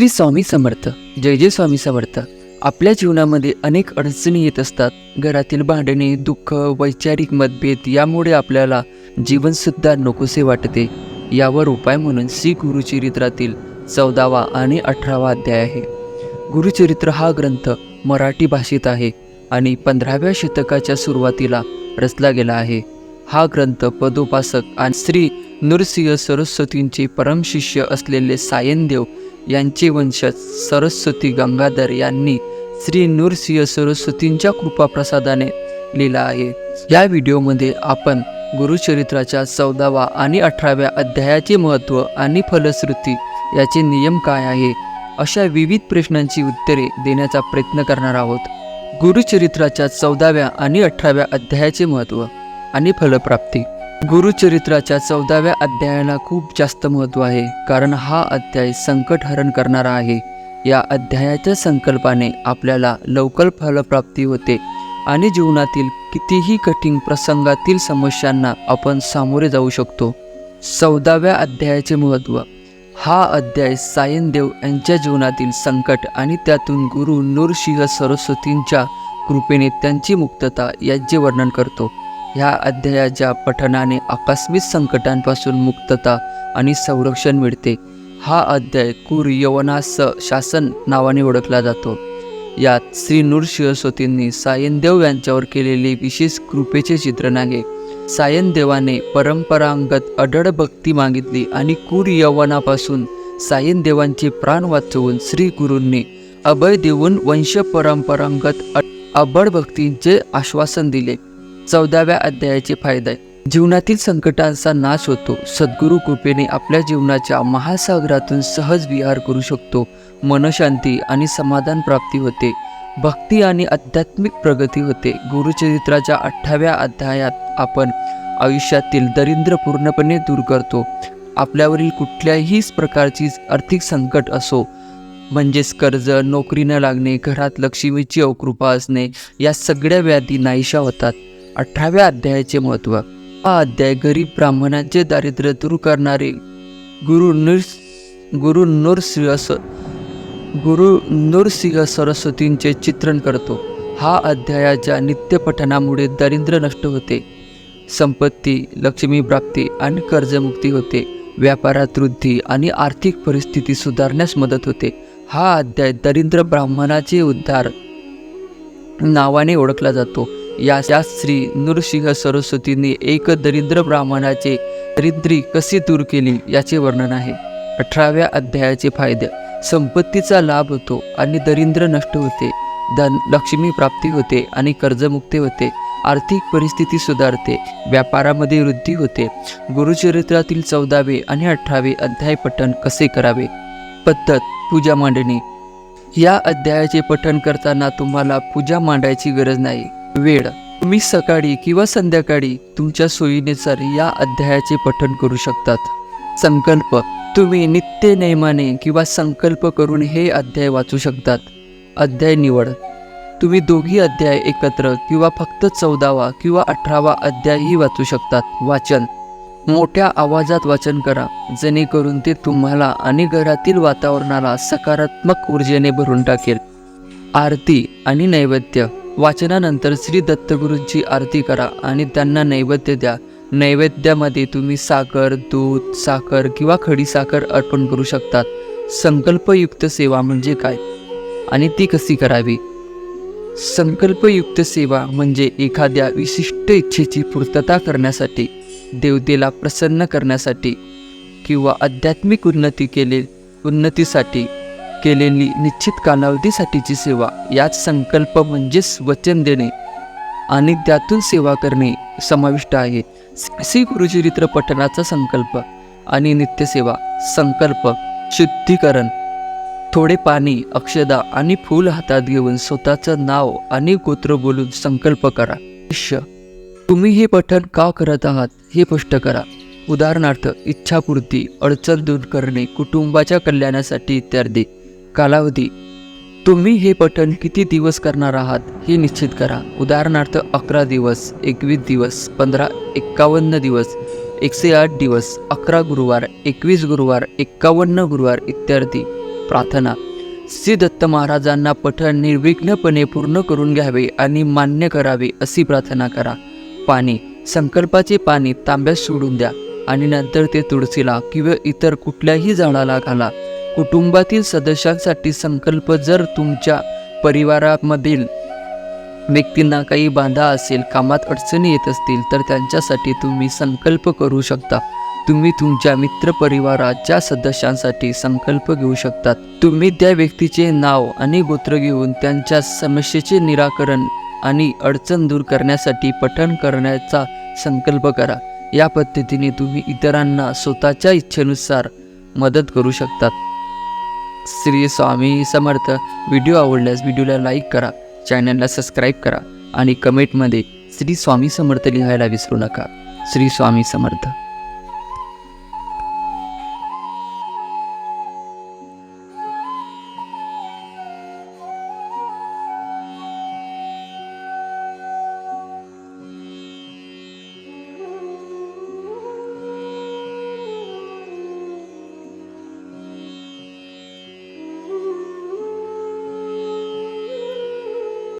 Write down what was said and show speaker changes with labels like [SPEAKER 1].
[SPEAKER 1] श्री स्वामी समर्थ. जय जय स्वामी समर्थ. आपल्या जीवनामध्ये अनेक अडचणी येत असतात. घरातील भांडणे दुःख वैचारिक मतभेद यामुळे आपल्याला जीवनसुद्धा नकोसे वाटते. यावर उपाय म्हणून श्री गुरुचरित्रातील चौदावा आणि अठरावा अध्याय आहे. गुरुचरित्र हा ग्रंथ मराठी भाषेत आहे आणि पंधराव्या शतकाच्या सुरुवातीला रचला गेला आहे. हा ग्रंथ पदोपासक आणि श्री नृसिंह सरस्वतींचे परमशिष्य असलेले सायनदेव यांचे वंशज सरस्वती गंगाधर यांनी श्री नृसिंह सरस्वतींच्या कृपाप्रसादाने लिहिला आहे. या व्हिडिओमध्ये आपण गुरुचरित्राच्या चौदावा आणि अठराव्या अध्यायाचे महत्त्व आणि फलश्रुती याचे नियम काय आहे अशा विविध प्रश्नांची उत्तरे देण्याचा प्रयत्न करणार आहोत. गुरुचरित्राच्या चौदाव्या आणि अठराव्या अध्यायाचे महत्त्व आणि फलप्राप्ती. गुरुचरित्राच्या चौदाव्या अध्यायाला खूप जास्त महत्त्व आहे कारण हा अध्याय संकटहरण करणारा आहे. या अध्यायाच्या संकल्पाने आपल्याला लवकर फलप्राप्ती होते आणि जीवनातील कितीही कठीण प्रसंगातील समस्यांना आपण सामोरे जाऊ शकतो. चौदाव्या अध्यायाचे महत्त्व हा अध्याय सायनदेव यांच्या जीवनातील संकट आणि त्यातून गुरु नूरसिंह सरस्वतींच्या कृपेने त्यांची मुक्तता याचे वर्णन करतो. ह्या अध्यायाच्या पठनाने आकस्मिक संकटांपासून मुक्तता आणि संरक्षण मिळते. हा अध्याय कुर यवनास शासन नावाने ओळखला जातो. यात श्री नृसिंहस्वतींनी सायनदेव यांच्यावर केलेले विशेष कृपेचे चित्रण आहे सायनदेवाने परंपरांगत अढळ भक्ती मागितली आणि कुर यवनापासून सायनदेवांचे प्राण वाचवून श्री गुरूंनी अभय देऊन वंश परंपरांगत अ- अबळ भक्तींचे आश्वासन दिले. चौदाव्या अध्यायाचे फायदे. जीवनातील संकटांचा नाश होतो. सद्गुरू कृपेने आपल्या जीवनाच्या महासागरातून सहज विहार करू शकतो. मनशांती आणि समाधान प्राप्ती होते. भक्ती आणि आध्यात्मिक प्रगती होते. गुरुचरित्राच्या अठराव्या अध्यायात आपण आयुष्यातील दरिद्र पूर्णपणे दूर करतो. आपल्यावरील कुठल्याही प्रकारची आर्थिक संकट असो म्हणजेच कर्ज नोकरी न लागणे घरात लक्ष्मीची अवकृपा असणे या सगळ्या व्याधी नाहीशा होतात. अठराव्या अध्यायाचे महत्त्व. हा अध्याय गरीब ब्राह्मणांचे दारिद्र्य दूर करणारे गुरु नृस गुरु नृसिंह स गुरु नृसिंह सरस्वतींचे चित्रण करतो. हा अध्यायाच्या नित्यपठनामुळे दारिद्र्य नष्ट होते. संपत्ती लक्ष्मी प्राप्ती आणि कर्जमुक्ती होते. व्यापारात वृद्धी आणि आर्थिक परिस्थिती सुधारण्यास मदत होते. हा अध्याय दरिद्र ब्राह्मणाचे उद्धार नावाने ओळखला जातो. या या श्री नृसिंह सरस्वतींनी एक दरिद्र ब्राह्मणाचे दरिद्री कसे दूर केली याचे वर्णन आहे. अठराव्या अध्यायाचे फायदे. संपत्तीचा लाभ होतो आणि दरिद्र नष्ट होते. धन लक्ष्मी प्राप्ती होते आणि कर्जमुक्ती होते. आर्थिक परिस्थिती सुधारते. व्यापारामध्ये वृद्धी होते. गुरुचरित्रातील चौदावे आणि अठरावे अध्याय पठण कसे करावे? पद्धत पूजा मांडणी. या अध्यायाचे पठण करताना तुम्हाला पूजा मांडायची गरज नाही. वेळ तुम्ही सकाळी किंवा संध्याकाळी तुमच्या सोयीनुसार या अध्यायाचे पठण करू शकतात. संकल्प तुम्ही नित्य नेमाने किंवा संकल्प करून हे अध्याय वाचू शकतात. अध्याय निवड तुम्ही दोघी अध्याय एकत्र किंवा फक्त चौदावा किंवा अठरावा अध्यायही वाचू शकतात. वाचन मोठ्या आवाजात वाचन करा जेणेकरून ते तुम्हाला आणि घरातील वातावरणाला सकारात्मक ऊर्जेने भरून टाकेल. आरती आणि नैवेद्य वाचनानंतर श्री दत्तगुरूंची आरती करा आणि त्यांना नैवेद्य द्या. नैवेद्यामध्ये तुम्ही साखर दूध साखर किंवा खडी साखर अर्पण करू शकतात. संकल्पयुक्त सेवा म्हणजे काय? आणि ती कशी करावी? संकल्पयुक्त सेवा म्हणजे एखाद्या विशिष्ट इच्छेची पूर्तता करण्यासाठी देवतेला प्रसन्न करण्यासाठी किंवा आध्यात्मिक उन्नती केले उन्नतीसाठी केलेली निश्चित कालावधीसाठीची सेवा. यात संकल्प म्हणजेच वचन देणे आणि त्यातून सेवा करणे समाविष्ट आहे. श्री गुरुचरित्र पठणाचा संकल्प आणि नित्यसेवा. संकल्प शुद्धीकरण थोडे पाणी अक्षदा आणि फूल हातात घेऊन स्वतःचं नाव आणि गोत्र बोलून संकल्प करा. शिष्य तुम्ही हे पठण का करत आहात हे स्पष्ट करा. उदाहरणार्थ इच्छापूर्ती अडचण दूर करणे कुटुंबाच्या कल्याणासाठी इत्यादी. कालावधी. तुम्ही हे पठण किती दिवस करणार आहात हे निश्चित करा. उदाहरणार्थ अकरा दिवस एकवीस दिवस पंधरा एक्कावन्न दिवस एकशे आठ दिवस अकरा गुरुवार एकवीस गुरुवार एक्कावन्न गुरुवार इत्यादी. प्रार्थना. श्री दत्त महाराजांना पठण निर्विघ्नपणे पूर्ण करून घ्यावे आणि मान्य करावे अशी प्रार्थना करा. पाणी. संकल्पाचे पाणी तांब्यात सोडून द्या आणि नंतर ते तुळशीला किंवा इतर कुठल्याही झाडाला घाला. कुटुंबातील सदस्यांसाठी संकल्प जर तुमच्या परिवारामधील व्यक्तींना काही बाधा असेल कामात अडचणी येत असतील तर त्यांच्यासाठी तुम्ही संकल्प करू शकता. तुम्ही तुमच्या मित्रपरिवाराच्या सदस्यांसाठी संकल्प घेऊ शकतात तुम्ही त्या व्यक्तीचे नाव आणि गोत्र घेऊन त्यांच्या समस्येचे निराकरण आणि अडचण दूर करण्यासाठी पठण करण्याचा संकल्प करा. या पद्धतीने तुम्ही इतरांना स्वतःच्या इच्छेनुसार मदत करू शकतात. श्री स्वामी समर्थ. व्हिडिओ आवडल्यास व्हिडिओला लाईक करा चॅनलला सबस्क्राईब करा आणि कमेंटमध्ये श्री स्वामी समर्थ लिहायला विसरू नका. श्री स्वामी समर्थ.